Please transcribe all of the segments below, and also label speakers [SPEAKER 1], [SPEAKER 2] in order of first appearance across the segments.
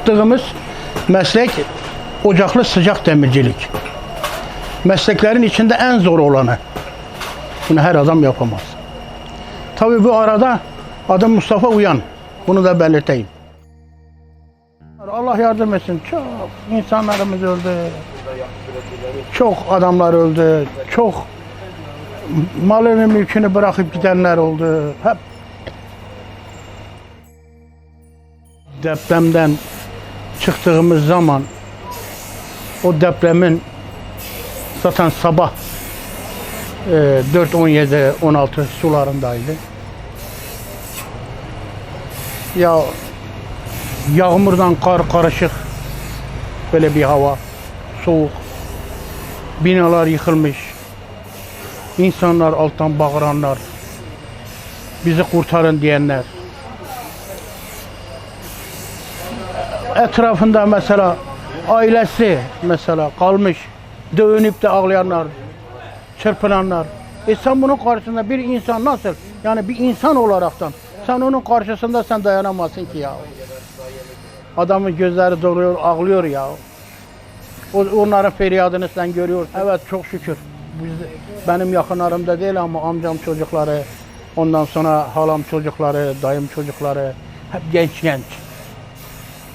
[SPEAKER 1] Yaptığımız meslek ocaklı sıcak demircilik. Mesleklerin içinde en zor olanı. Bunu her adam yapamaz. Tabii bu arada adım Mustafa Uyan. Bunu da belirteyim. Allah yardım etsin. Çok insanlarımız öldü. Çok adamlar öldü. Çok malını mülkünü bırakıp gidenler oldu. Hep depremden çıktığımız zaman o depremin zaten sabah e, 4-17 16 sularındaydı. Ya yağmurdan kar karışık böyle bir hava soğuk binalar yıkılmış insanlar alttan bağıranlar bizi kurtarın diyenler etrafında mesela ailesi mesela kalmış dövünüp de ağlayanlar çırpınanlar. E sen bunun karşısında bir insan nasıl? Yani bir insan olaraktan sen onun karşısında sen dayanamazsın ki ya. Adamın gözleri doluyor ağlıyor ya. Onların feryadını sen görüyorsun. Evet çok şükür. Biz, benim yakınlarımda değil ama amcam çocukları ondan sonra halam çocukları dayım çocukları hep genç genç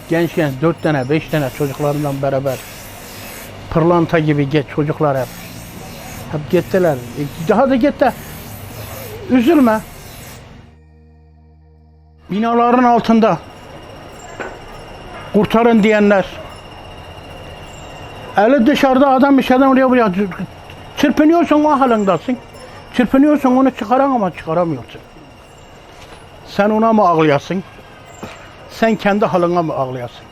[SPEAKER 1] genç genç dört tane beş tane çocuklarından beraber pırlanta gibi geç çocuklar hep hep gittiler. E, daha da git de üzülme. Binaların altında kurtarın diyenler eli dışarıda adam bir şeyden oraya buraya çırpınıyorsun o halindasın. Çırpınıyorsun onu çıkaran ama çıkaramıyorsun. Sen ona mı ağlayasın? Sen kendi haline mi ağlayasın?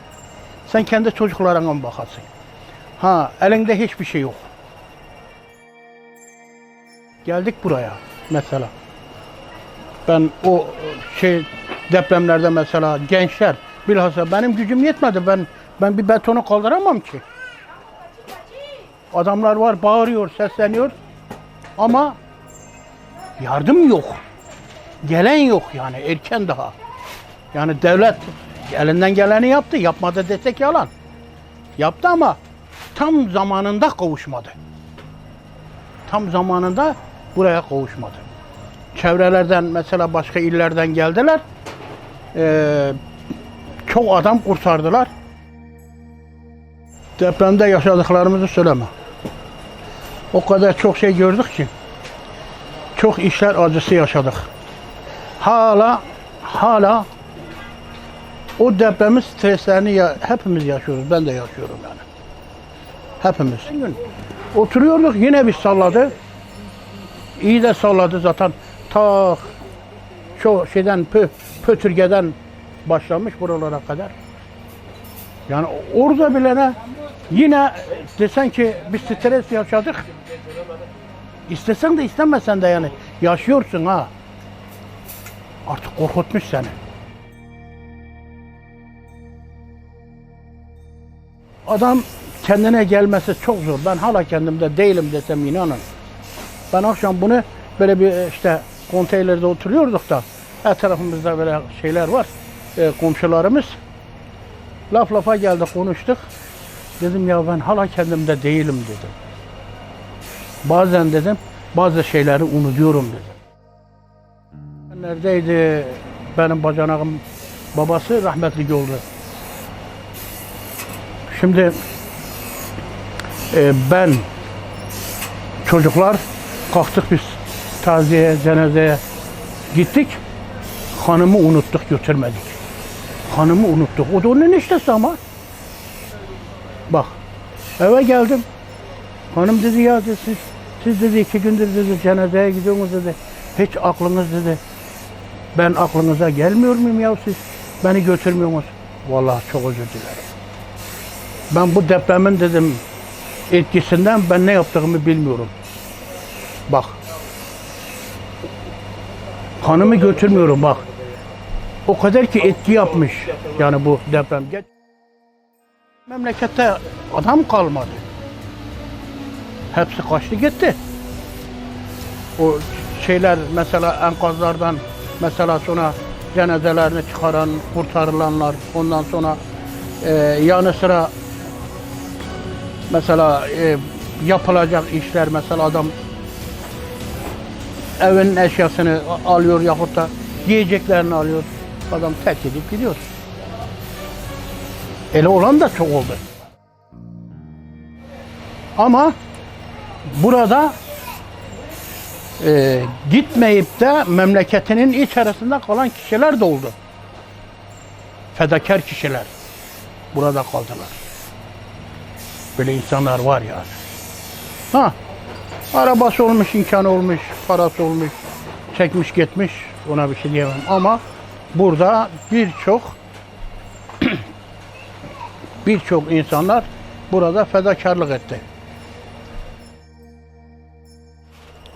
[SPEAKER 1] Sen kendi çocuklarına mı bakasın? Ha, elinde hiçbir şey yok. Geldik buraya mesela. Ben o şey depremlerde mesela gençler bilhassa benim gücüm yetmedi. Ben ben bir betonu kaldıramam ki. Adamlar var bağırıyor, sesleniyor ama yardım yok. Gelen yok yani erken daha. Yani devlet elinden geleni yaptı. Yapmadı desek yalan. Yaptı ama tam zamanında kavuşmadı. Tam zamanında buraya kavuşmadı. Çevrelerden mesela başka illerden geldiler. Ee, çok adam kurtardılar. Depremde yaşadıklarımızı söyleme. O kadar çok şey gördük ki. Çok işler acısı yaşadık. Hala hala o depremin streslerini ya, hepimiz yaşıyoruz. Ben de yaşıyorum yani. Hepimiz. Oturuyorduk yine bir salladı. İyi de salladı zaten. Ta şu şeyden pö, pötürgeden başlamış buralara kadar. Yani orada bile ne yine desen ki bir stres yaşadık. İstesen de istemesen de yani yaşıyorsun ha. Artık korkutmuş seni. Adam kendine gelmesi çok zor. Ben hala kendimde değilim desem inanın. Ben akşam bunu böyle bir işte konteynerde oturuyorduk da etrafımızda böyle şeyler var. E, komşularımız. Laf lafa geldi konuştuk. Dedim ya ben hala kendimde değilim dedim. Bazen dedim bazı şeyleri unutuyorum dedim. Neredeydi benim bacanağım babası rahmetli oldu. Şimdi e, ben çocuklar kalktık biz taziye, cenazeye gittik. Hanımı unuttuk, götürmedik. Hanımı unuttuk. O da onun eniştesi ama. Bak, eve geldim. Hanım dedi ya dedi, siz, siz dedi iki gündür dedi cenazeye gidiyorsunuz dedi. Hiç aklınız dedi. Ben aklınıza gelmiyor muyum ya siz? Beni götürmüyorsunuz. Vallahi çok özür dilerim. Ben bu depremin dedim etkisinden ben ne yaptığımı bilmiyorum. Bak. Hanımı götürmüyorum bak. O kadar ki etki yapmış yani bu deprem. Memlekette adam kalmadı. Hepsi kaçtı gitti. O şeyler mesela enkazlardan mesela sonra cenazelerini çıkaran, kurtarılanlar, ondan sonra e, yanı sıra mesela e, yapılacak işler mesela adam evin eşyasını alıyor yahut da yiyeceklerini alıyor. Adam terk edip gidiyor. Ele olan da çok oldu. Ama burada e, gitmeyip de memleketinin içerisinde kalan kişiler de oldu. Fedakar kişiler burada kaldılar. Böyle insanlar var yani. Ha, arabası olmuş, imkanı olmuş, parası olmuş, çekmiş gitmiş. Ona bir şey diyemem ama burada birçok birçok insanlar burada fedakarlık etti.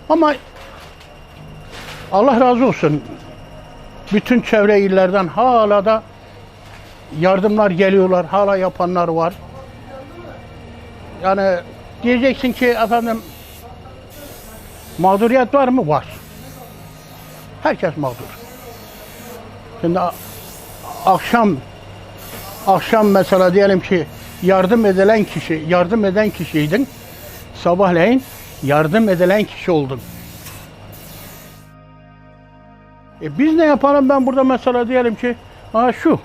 [SPEAKER 1] Ama Allah razı olsun. Bütün çevre illerden hala da yardımlar geliyorlar. Hala yapanlar var. Yani diyeceksin ki efendim mağduriyet var mı? Var. Herkes mağdur. Şimdi akşam akşam mesela diyelim ki yardım edilen kişi, yardım eden kişiydin. Sabahleyin yardım edilen kişi oldun. E biz ne yapalım ben burada mesela diyelim ki ha şu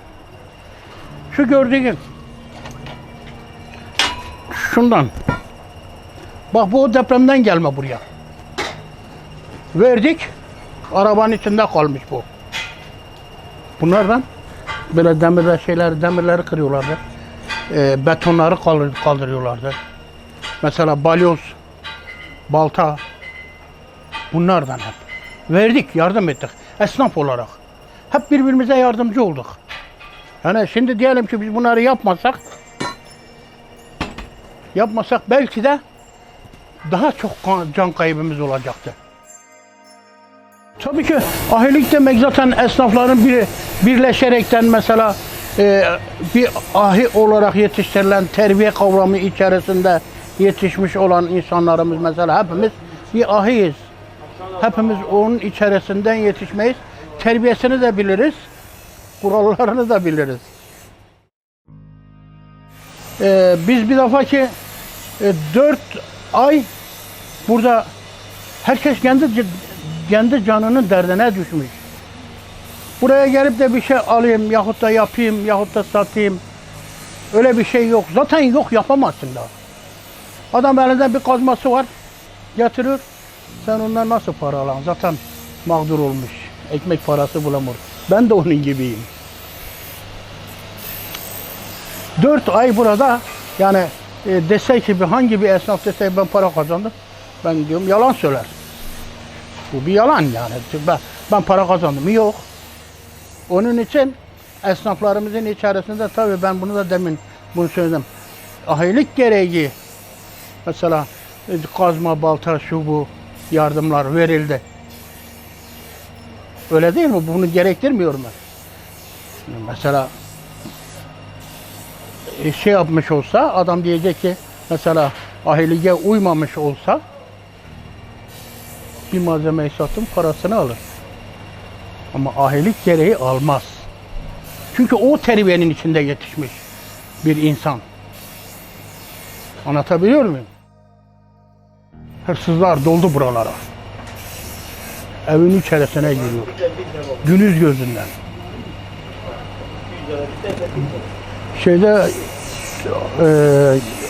[SPEAKER 1] şu gördüğün şundan. Bak bu o depremden gelme buraya. Verdik arabanın içinde kalmış bu. Bunlardan böyle demirler şeyler demirleri kırıyorlardı. E, betonları kaldır, kaldırıyorlardı. Mesela balyoz balta bunlardan hep? Verdik yardım ettik esnaf olarak. Hep birbirimize yardımcı olduk. Yani şimdi diyelim ki biz bunları yapmasak yapmasak belki de daha çok can kaybımız olacaktı. Tabii ki ahilik demek zaten esnafların bir, birleşerekten mesela e, bir ahi olarak yetiştirilen terbiye kavramı içerisinde yetişmiş olan insanlarımız mesela hepimiz bir ahiyiz. Hepimiz onun içerisinden yetişmeyiz. Terbiyesini de biliriz, kurallarını da biliriz. Ee, biz bir defa ki e, dört ay burada herkes kendi kendi canının derdine düşmüş. Buraya gelip de bir şey alayım yahut da yapayım yahut da satayım. Öyle bir şey yok. Zaten yok yapamazsın da. Adam elinde bir kazması var. Getiriyor. Sen ondan nasıl para alan? Zaten mağdur olmuş. Ekmek parası bulamıyor. Ben de onun gibiyim. Dört ay burada yani e, dese ki bir hangi bir esnaf dese ben para kazandım. Ben diyorum yalan söyler. Bu bir yalan yani. Ben, ben para kazandım. Yok. Onun için esnaflarımızın içerisinde tabii ben bunu da demin bunu söyledim. Ahilik gereği mesela e, kazma, balta, şu bu yardımlar verildi. Öyle değil mi? Bunu gerektirmiyor mu? Mesela şey yapmış olsa adam diyecek ki mesela ahiliye uymamış olsa bir malzemeyi sattım parasını alır. Ama ahilik gereği almaz. Çünkü o terbiyenin içinde yetişmiş bir insan. Anlatabiliyor muyum? Hırsızlar doldu buralara. Evin içerisine giriyor. Günüz gözünden. Şeyde e,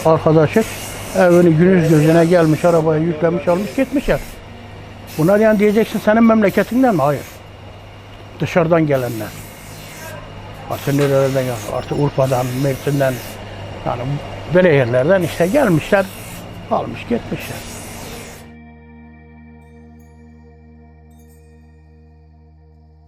[SPEAKER 1] arkadaşı evini günüz gözüne gelmiş, arabaya yüklemiş, almış, gitmişler. Bunlar yani diyeceksin senin memleketinden mi? Hayır. Dışarıdan gelenler. Artık nerelerden ya? Artık Urfa'dan, Mersin'den yani böyle yerlerden işte gelmişler, almış gitmişler.